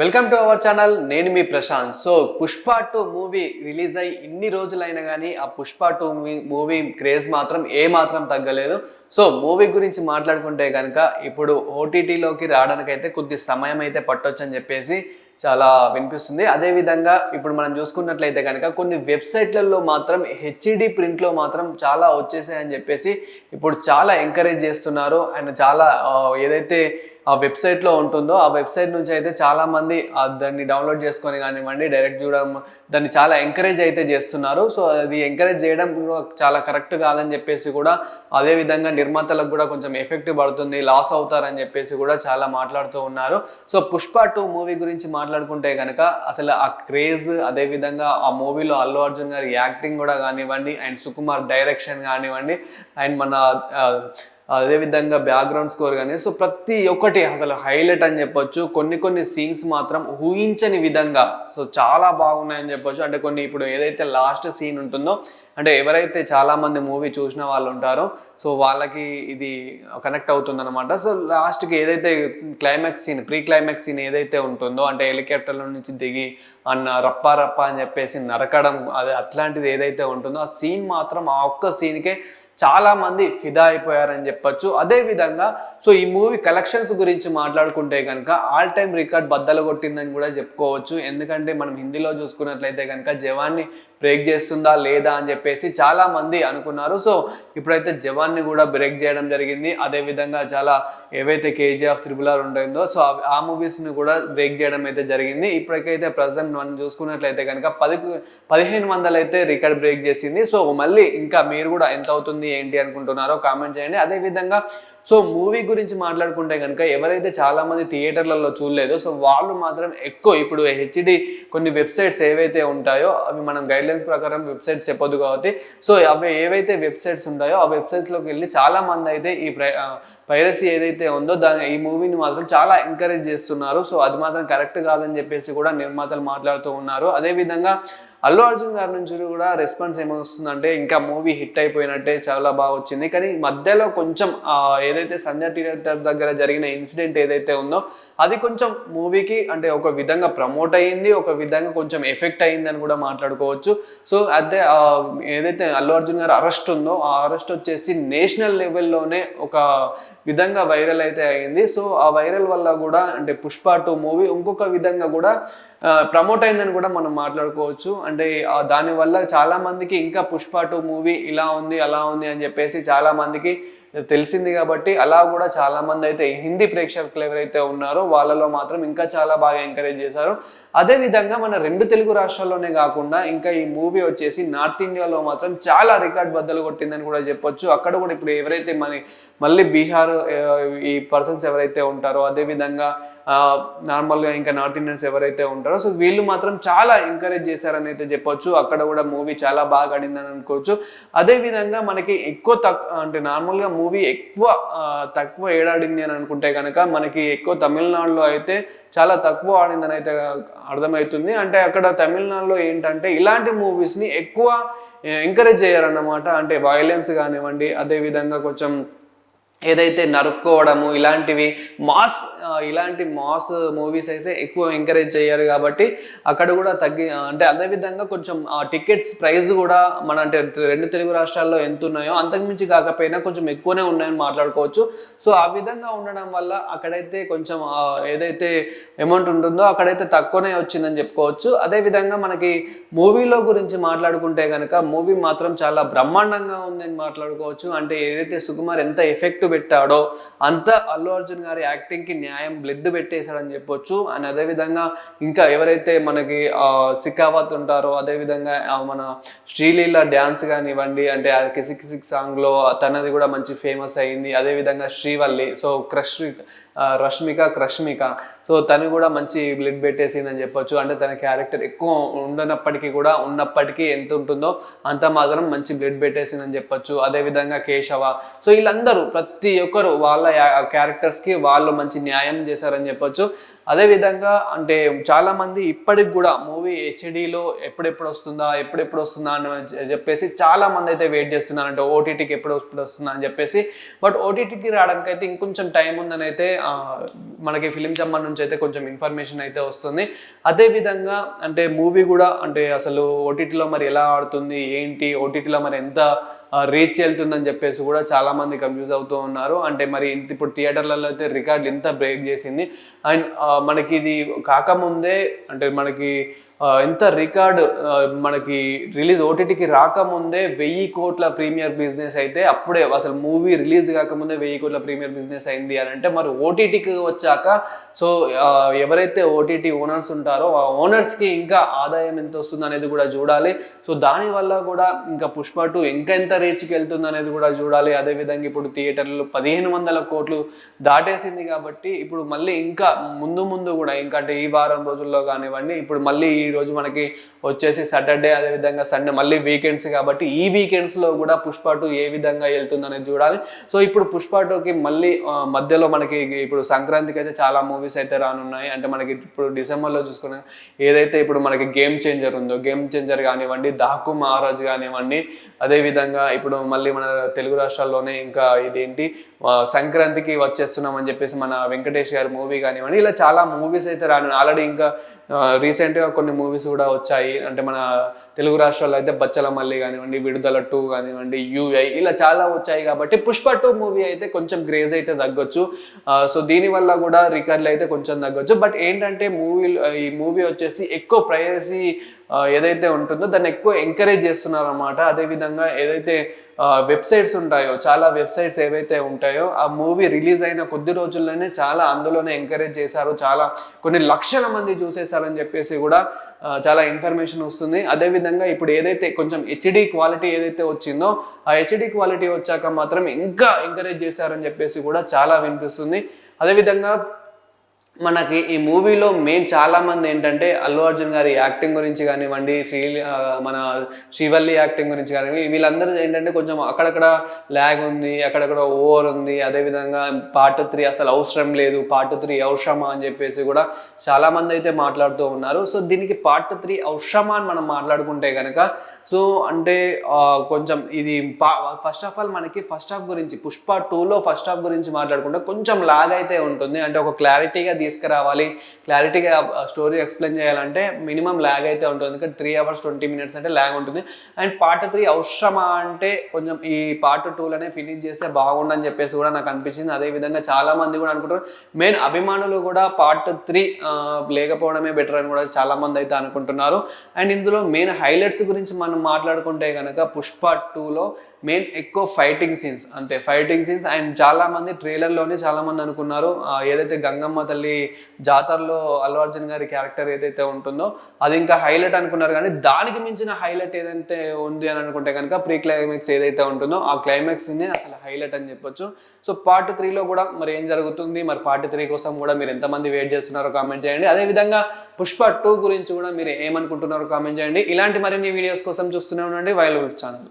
Welcome to our channel నేను మీ Prashant. So Pushpa two movie release అయ్యి ఇన్ని రోజులైనా కానీ ఆ పుష్ప టూ మూవీ క్రేజ్ మాత్రం ఏ మాత్రం తగ్గలేదు. సో మూవీ గురించి మాట్లాడుకుంటే కనుక ఇప్పుడు ఓటీటీలోకి రావడానికైతే కొద్ది సమయం అయితే పట్టొచ్చు అని చెప్పేసి చాలా వినిపిస్తుంది. అదేవిధంగా ఇప్పుడు మనం చూసుకున్నట్లయితే కనుక కొన్ని వెబ్సైట్లలో మాత్రం హెచ్డి ప్రింట్లో మాత్రం చాలా వచ్చేసాయని చెప్పేసి ఇప్పుడు చాలా ఎంకరేజ్ చేస్తున్నారు. అండ్ చాలా ఏదైతే ఆ వెబ్సైట్లో ఉంటుందో ఆ వెబ్సైట్ నుంచి అయితే చాలా మంది దాన్ని డౌన్లోడ్ చేసుకొని కానివ్వండి డైరెక్ట్ చూడడం దాన్ని చాలా ఎంకరేజ్ అయితే చేస్తున్నారు. సో అది ఎంకరేజ్ చేయడం కూడా చాలా కరెక్ట్ కాదని చెప్పేసి కూడా అదే విధంగా నిర్మాతలకు కూడా కొంచెం ఎఫెక్ట్ పడుతుంది లాస్ అవుతారని చెప్పేసి కూడా చాలా మాట్లాడుతూ ఉన్నారు. సో పుష్ప టూ మూవీ గురించి మాట్లాడుకుంటే కనుక అసలు ఆ క్రేజ్ అదే విధంగా ఆ మూవీలో అల్లు అర్జున్ గారి యాక్టింగ్ కూడా కానివ్వండి అండ్ సుకుమార్ డైరెక్షన్ కానివ్వండి అండ్ మన అదేవిధంగా బ్యాక్గ్రౌండ్ స్కోర్ కానీ సో ప్రతి ఒక్కటి అసలు హైలైట్ అని చెప్పొచ్చు. కొన్ని కొన్ని సీన్స్ మాత్రం ఊహించని విధంగా సో చాలా బాగున్నాయని చెప్పొచ్చు. అంటే కొన్ని ఇప్పుడు ఏదైతే లాస్ట్ సీన్ ఉంటుందో అంటే ఎవరైతే చాలామంది మూవీ చూసిన వాళ్ళు ఉంటారో సో వాళ్ళకి ఇది కనెక్ట్ అవుతుందన్నమాట. సో లాస్ట్కి ఏదైతే climax scene pre climax scene ఏదైతే ఉంటుందో అంటే హెలికాప్టర్ల నుంచి దిగి అన్న రప్పా రప్పా అని చెప్పేసి నరకడం అదే అట్లాంటిది ఏదైతే ఉంటుందో ఆ సీన్ మాత్రం ఆ ఒక్క సీన్కే చాలా మంది ఫిదా అయిపోయారని చెప్పొచ్చు. అదే విధంగా సో ఈ మూవీ కలెక్షన్స్ గురించి మాట్లాడుకుంటే కనుక ఆల్ టైమ్ రికార్డ్ బద్దలు కొట్టిందని కూడా చెప్పుకోవచ్చు. ఎందుకంటే మనం హిందీలో చూసుకున్నట్లయితే కనుక జవాన్ని బ్రేక్ చేస్తుందా లేదా అని చెప్పేసి చాలా మంది అనుకున్నారు. సో ఇప్పుడైతే జవాన్ని కూడా బ్రేక్ చేయడం జరిగింది. అదే విధంగా చాలా ఏవైతే K G F triple R ఉంటుందో సో ఆ మూవీస్ని కూడా బ్రేక్ చేయడం అయితే జరిగింది. ఇప్పటికైతే ప్రజెంట్ మనం చూసుకున్నట్లయితే కనుక పది పదిహేను వందలు అయితే రికార్డ్ బ్రేక్ చేసింది. సో మళ్ళీ ఇంకా మీరు కూడా ఎంత అవుతుంది ఏంటి అనుకుంటున్నారో కామెంట్ చేయండి. అదే విధంగా సో మూవీ గురించి మాట్లాడుకుంటే కనుక ఎవరైతే చాలా మంది థియేటర్లలో చూడలేదో సో వాళ్ళు మాత్రం ఎక్కువ ఇప్పుడు హెచ్డి కొన్ని వెబ్సైట్స్ ఏవైతే ఉంటాయో అవి మనం గైడ్లైన్స్ ప్రకారం వెబ్సైట్స్ చెప్పొద్దు కాబట్టి సో అవి ఏవైతే వెబ్సైట్స్ ఉంటాయో ఆ వెబ్సైట్స్లోకి వెళ్ళి చాలా మంది అయితే ఈ పైరసీ ఏదైతే ఉందో దాని ఈ మూవీని మాత్రం చాలా ఎంకరేజ్ చేస్తున్నారు. సో అది మాత్రం కరెక్ట్ కాదని చెప్పేసి కూడా నిర్మాతలు మాట్లాడుతూ ఉన్నారు. అదేవిధంగా అల్లు అర్జున్ గారి నుంచి కూడా రెస్పాన్స్ ఏమొస్తుందంటే ఇంకా మూవీ హిట్ అయిపోయినట్టే చాలా బాగా వచ్చింది. కానీ మధ్యలో కొంచెం ఏదైతే సంధ్య థియేటర్ దగ్గర జరిగిన ఇన్సిడెంట్ ఏదైతే ఉందో అది కొంచెం మూవీకి అంటే ఒక విధంగా ప్రమోట్ అయ్యింది ఒక విధంగా కొంచెం ఎఫెక్ట్ అయ్యింది అని కూడా మాట్లాడుకోవచ్చు. సో అదే ఏదైతే అల్లు అర్జున్ గారు అరెస్ట్ ఉందో ఆ అరెస్ట్ వచ్చేసి నేషనల్ లెవెల్లోనే ఒక విధంగా వైరల్ అయితే అయింది. సో ఆ వైరల్ వల్ల కూడా అంటే పుష్ప టూ మూవీ ఇంకొక విధంగా కూడా ప్రమోట్ అయిందని కూడా మనం మాట్లాడుకోవచ్చు. అంటే దానివల్ల చాలా మందికి ఇంకా పుష్ప టూ మూవీ ఇలా ఉంది అలా ఉంది అని చెప్పేసి చాలా మందికి తెలిసింది కాబట్టి అలా కూడా చాలా మంది అయితే హిందీ ప్రేక్షకులు ఎవరైతే ఉన్నారో వాళ్ళలో మాత్రం ఇంకా చాలా బాగా ఎంకరేజ్ చేశారు. అదే విధంగా మన రెండు తెలుగు రాష్ట్రాల్లోనే కాకుండా ఇంకా ఈ మూవీ వచ్చేసి నార్త్ ఇండియాలో మాత్రం చాలా రికార్డ్ బద్దలు కొట్టిందని కూడా చెప్పొచ్చు. అక్కడ కూడా ఇప్పుడు ఎవరైతే మన మళ్ళీ బీహార్ ఈ పర్సన్స్ ఎవరైతే ఉంటారో అదే విధంగా నార్మల్గా ఇంకా నార్త్ ఇండియన్స్ ఎవరైతే ఉంటారో సో వీళ్ళు మాత్రం చాలా ఎంకరేజ్ చేశారని అయితే చెప్పొచ్చు. అక్కడ కూడా మూవీ చాలా బాగా ఆడిందని అనుకోవచ్చు. అదేవిధంగా మనకి ఎక్కువ తక్కువ అంటే నార్మల్గా మూవీ ఎక్కువ తక్కువ ఏడాడింది అని అనుకుంటే కనుక మనకి ఎక్కువ తమిళనాడులో అయితే చాలా తక్కువ ఆడిందని అయితే అర్థమవుతుంది. అంటే అక్కడ తమిళనాడులో ఏంటంటే ఇలాంటి మూవీస్ని ఎక్కువ ఎంకరేజ్ చేయాలన్నమాట అంటే వైలెన్స్ కానివ్వండి అదే విధంగా కొంచెం ఏదైతే నరుక్కోవడము ఇలాంటివి మాస్ ఇలాంటి మాస్ మూవీస్ అయితే ఎక్కువ ఎంకరేజ్ చేయరు కాబట్టి అక్కడ కూడా తగ్గి అంటే అదే విధంగా కొంచెం ఆ టికెట్స్ ప్రైస్ కూడా మన అంటే రెండు తెలుగు రాష్ట్రాల్లో ఎంత ఉన్నాయో అంతకుమించి కాకపోయినా కొంచెం ఎక్కువనే ఉన్నాయని మాట్లాడుకోవచ్చు. సో ఆ విధంగా ఉండడం వల్ల అక్కడైతే కొంచెం ఏదైతే అమౌంట్ ఉంటుందో అక్కడైతే తక్కువనే వచ్చిందని చెప్పుకోవచ్చు. అదే విధంగా మనకి మూవీలో గురించి మాట్లాడుకుంటే కనుక మూవీ మాత్రం చాలా బ్రహ్మాండంగా ఉందని మాట్లాడుకోవచ్చు. అంటే ఏదైతే సుకుమార్ ఎంత ఎఫెక్ట్ పెట్టాడో అంత అల్లు అర్జున్ గారి యాక్టింగ్కి న్యాయం బ్లడ్ పెట్టేశాడని చెప్పొచ్చు. అండ్ అదే విధంగా ఇంకా ఎవరైతే మనకి సికావత్ ఉంటారో అదేవిధంగా మన శ్రీలీల డ్యాన్స్ కానివ్వండి అంటే కిసి కిసిక్ సాంగ్లో తనది కూడా మంచి ఫేమస్ అయింది. అదే విధంగా శ్రీవల్లి సో క్రష్ రష్మిక క్రష్మిక. సో తను కూడా మంచి బ్లడ్ పెట్టేసిందని చెప్పొచ్చు. అంటే తన క్యారెక్టర్ ఎక్కువ ఉండనప్పటికీ కూడా ఉన్నప్పటికీ ఎంత ఉంటుందో అంత మాత్రం మంచి బ్లడ్ పెట్టేసిందని చెప్పొచ్చు. అదే విధంగా కేశవ. సో వీళ్ళందరూ ప్రతి ఒక్కరు వాళ్ళ క్యారెక్టర్స్కి వాళ్ళు మంచి న్యాయం చేశారని చెప్పొచ్చు. అదేవిధంగా అంటే చాలామంది ఇప్పటికి కూడా మూవీ హెచ్డిలో ఎప్పుడెప్పుడు వస్తుందా ఎప్పుడెప్పుడు వస్తుందా అని చెప్పేసి చాలా మంది అయితే వెయిట్ చేస్తున్నారు. అంటే ఓటీటీకి ఎప్పుడు వస్తుందా అని చెప్పేసి. బట్ ఓటీటీకి రావడానికి అయితే ఇంకొంచెం టైం ఉందని అయితే మనకి ఫిలిం చమ్మర్ నుంచి అయితే కొంచెం ఇన్ఫర్మేషన్ అయితే వస్తుంది. అదేవిధంగా అంటే మూవీ కూడా అంటే అసలు ఓటీటీలో మరి ఎలా ఆడుతుంది ఏంటి ఓటీటీలో మరి ఎంత రీచ్ వెళ్తుందని చెప్పేసి కూడా చాలా మంది కన్ఫ్యూజ్ అవుతూ ఉన్నారు. అంటే మరి ఇంత ఇప్పుడు థియేటర్లలో అయితే రికార్డులు ఎంత బ్రేక్ చేసింది. అండ్ మనకి ఇది కాకముందే అంటే మనకి ఎంత రికార్డ్ మనకి రిలీజ్ ఓటీటీకి రాకముందే వెయ్యి కోట్ల ప్రీమియర్ బిజినెస్ అయితే అప్పుడే అసలు మూవీ రిలీజ్ కాకముందే వెయ్యి కోట్ల ప్రీమియర్ బిజినెస్ అయింది అని అంటే మరి ఓటీటీకి వచ్చాక సో ఎవరైతే ఓటీటీ ఓనర్స్ ఉంటారో ఆ ఓనర్స్కి ఇంకా ఆదాయం ఎంత వస్తుంది అనేది కూడా చూడాలి. సో దానివల్ల కూడా ఇంకా పుష్ప టూ ఇంకా ఎంత రీచ్కి వెళ్తుంది అనేది కూడా చూడాలి. అదేవిధంగా ఇప్పుడు థియేటర్లు పదిహేను వందల కోట్లు దాటేసింది కాబట్టి ఇప్పుడు మళ్ళీ ఇంకా ముందు ముందు కూడా ఇంకా అంటే ఈ వారం రోజుల్లో కానివ్వండి ఇప్పుడు మళ్ళీ ఈ రోజు మనకి వచ్చేసి సాటర్డే అదేవిధంగా సండే మళ్ళీ వీకెండ్స్ కాబట్టి ఈ వీకెండ్స్లో కూడా పుష్ప టూ ఏ విధంగా వెళ్తుంది అనేది చూడాలి. సో ఇప్పుడు పుష్ప టూకి మళ్ళీ మధ్యలో మనకి ఇప్పుడు సంక్రాంతికి అయితే చాలా మూవీస్ అయితే రానున్నాయి. అంటే మనకి ఇప్పుడు డిసెంబర్లో చూసుకున్న ఏదైతే ఇప్పుడు మనకి గేమ్ చేంజర్ ఉందో గేమ్ చేంజర్ కానివ్వండి దాకు మహారాజ్ కానివ్వండి అదేవిధంగా ఇప్పుడు మళ్ళీ మన తెలుగు రాష్ట్రాల్లోనే ఇంకా ఇదేంటి సంక్రాంతికి వచ్చేస్తున్నాం అని చెప్పేసి మన వెంకటేష్ గారి మూవీ కానివ్వండి ఇలా చాలా మూవీస్ అయితే రాను ఆల్రెడీ ఇంకా రీసెంట్గా కొన్ని మూవీస్ కూడా వచ్చాయి. అంటే మన తెలుగు రాష్ట్రాల్లో అయితే బచ్చల మల్లి కానివ్వండి విడుదల టూ కానివ్వండి యూఐ ఇలా చాలా వచ్చాయి కాబట్టి పుష్ప టూ మూవీ అయితే కొంచెం క్రేజ్ అయితే తగ్గొచ్చు. సో దీనివల్ల కూడా రికార్డులు అయితే కొంచెం తగ్గొచ్చు. బట్ ఏంటంటే మూవీ ఈ మూవీ వచ్చేసి ఎక్కువ ప్రైవసీ ఏదైతే ఉంటుందో దాన్ని ఎక్కువ ఎంకరేజ్ చేస్తున్నారు అనమాట అదేవిధంగా ఏదైతే వెబ్సైట్స్ ఉంటాయో చాలా వెబ్సైట్స్ ఏవైతే ఉంటాయో ఆ మూవీ రిలీజ్ అయిన కొద్ది రోజుల్లోనే చాలా అందులోనే ఎంకరేజ్ చేశారు. చాలా కొన్ని లక్షల మంది చూసేశారని చెప్పేసి కూడా చాలా ఇన్ఫర్మేషన్ వస్తుంది. అదేవిధంగా ఇప్పుడు ఏదైతే కొంచెం హెచ్డి క్వాలిటీ ఏదైతే వచ్చిందో ఆ హెచ్డి క్వాలిటీ వచ్చాక మాత్రం ఇంకా ఎంకరేజ్ చేశారని చెప్పేసి కూడా చాలా వినిపిస్తుంది. అదేవిధంగా మనకి ఈ మూవీలో మెయిన్ చాలామంది ఏంటంటే అల్లు అర్జున్ గారి యాక్టింగ్ గురించి కానివ్వండి శ్రీ మన శ్రీవల్లి యాక్టింగ్ గురించి కానివ్వండి వీళ్ళందరూ ఏంటంటే కొంచెం అక్కడక్కడ ల్యాగ్ ఉంది అక్కడక్కడ ఓవర్ ఉంది. అదేవిధంగా పార్ట్ త్రీ అసలు అవసరం లేదు పార్ట్ త్రీ అవసరమా అని చెప్పేసి కూడా చాలామంది అయితే మాట్లాడుతూ ఉన్నారు. సో దీనికి పార్ట్ త్రీ అవసరమా అని మనం మాట్లాడుకుంటే కనుక సో అంటే కొంచెం ఇది ఫస్ట్ ఆఫ్ ఆల్ మనకి ఫస్ట్ హాఫ్ గురించి పుష్ప టూలో ఫస్ట్ హాఫ్ గురించి మాట్లాడుకుంటే కొంచెం లాగ్ అయితే ఉంటుంది. అంటే ఒక క్లారిటీగా తీసుకురావాలి. క్లారిటీగా స్టోరీ ఎక్స్ప్లెయిన్ చేయాలంటే మినిమం ల్యాగ్ అయితే ఉంటుంది. ఎందుకంటే త్రీ అవర్స్ ట్వంటీ మినిట్స్ అంటే ల్యాగ్ ఉంటుంది. అండ్ పార్ట్ త్రీ అవసరమా అంటే కొంచెం ఈ పార్ట్ టూలోనే ఫినిష్ చేస్తే బాగుండని చెప్పేసి కూడా నాకు అనిపించింది. అదేవిధంగా చాలామంది కూడా అనుకుంటారు. మెయిన్ అభిమానులు కూడా పార్ట్ త్రీ లేకపోవడమే బెటర్ అని కూడా చాలామంది అయితే అనుకుంటున్నారు. అండ్ ఇందులో మెయిన్ హైలైట్స్ గురించి మనం మాట్లాడుకుంటే కనుక పుష్ప టూలో మెయిన్ ఎక్కువ ఫైటింగ్ సీన్స్ అంటే ఫైటింగ్ సీన్స్ అండ్ చాలామంది ట్రైలర్లోనే చాలామంది అనుకున్నారు. ఏదైతే గంగమ్మ తల్లి జాతరలో అల్లు అర్జున్ గారి క్యారెక్టర్ ఏదైతే ఉంటుందో అది ఇంకా హైలైట్ అనుకున్నారు కానీ దానికి మించిన హైలైట్ ఏదైతే ఉంది అని అనుకుంటే కనుక ప్రీ క్లైమాక్స్ ఏదైతే ఉంటుందో ఆ క్లైమాక్స్ అసలు హైలైట్ అని చెప్పొచ్చు. సో పార్ట్ త్రీలో కూడా మరి ఏం జరుగుతుంది? మరి పార్ట్ త్రీ కోసం కూడా మీరు ఎంతమంది వెయిట్ చేస్తున్నారో కామెంట్ చేయండి. అదేవిధంగా పుష్ప టూ గురించి కూడా మీరు ఏమనుకుంటున్నారో కామెంట్ చేయండి. ఇలాంటి మరిన్ని వీడియోస్ కోసం చూస్తూనే ఉండండి. While channel